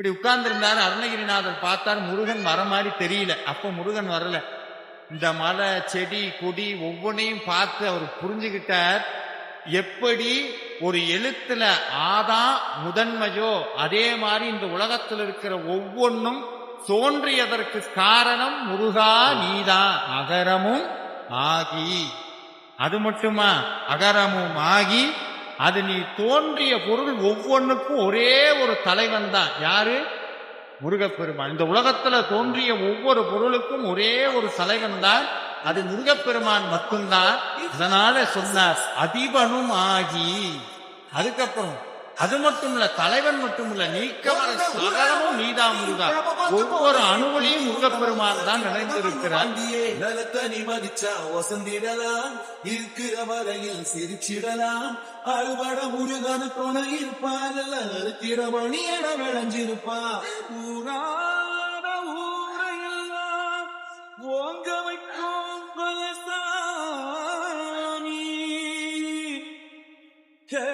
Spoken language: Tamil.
இப்படி உட்கார்ந்திருந்தாரு அருணகிரிநாதர். பார்த்தார் முருகன் வர மாதிரி தெரியல. அப்ப முருகன் வரல. இந்த மலை செடி கொடி ஒவ்வொன்றையும் பார்த்து அவர் புரிஞ்சுக்கிட்டார் எப்படி ஒரு எழுத்துல ஆதா முதன்மையோ அதே மாதிரி இந்த உலகத்தில் இருக்கிற ஒவ்வொன்றும் தோன்றியதற்கு காரணம் முருகா நீதான் அகரமும் ஆகி. அது மட்டுமா? அகரமும் ஆகி அது நீ தோன்றிய பொருள் ஒவ்வொன்றுக்கும் ஒரே ஒரு தலைவன் தான். யாரு? முருகப்பெருமான். இந்த உலகத்துல தோன்றிய ஒவ்வொரு பொருளுக்கும் ஒரே ஒரு தலைவன் தான். அது முருகப்பெருமான் மட்டும்தான். அதனால சொன்னார் அதிபனும் ஆகி. அதுக்கப்புறம் அது மட்டும் இல்ல தலைவன் மட்டும் இல்ல நீக்கவர சகலமும் நீதான் முருகா ஒவ்வொரு அணுவிலையும் முருகப்பெருமான் தான் நிறைந்திருக்கிறார் அந்தியே நலத்தனி மதிச்சா வசந்திடலாம். இருக்கிற வரையில் சிரிச்சிடலாம். அறுபட முருகன் துணை இருப்பாரல்ல நிறுத்திட மணியட விளைஞ்சிருப்பா ஊரான ஊரையெல்லாம் ஓங்க வைக்கும் பலசாமி ஹே!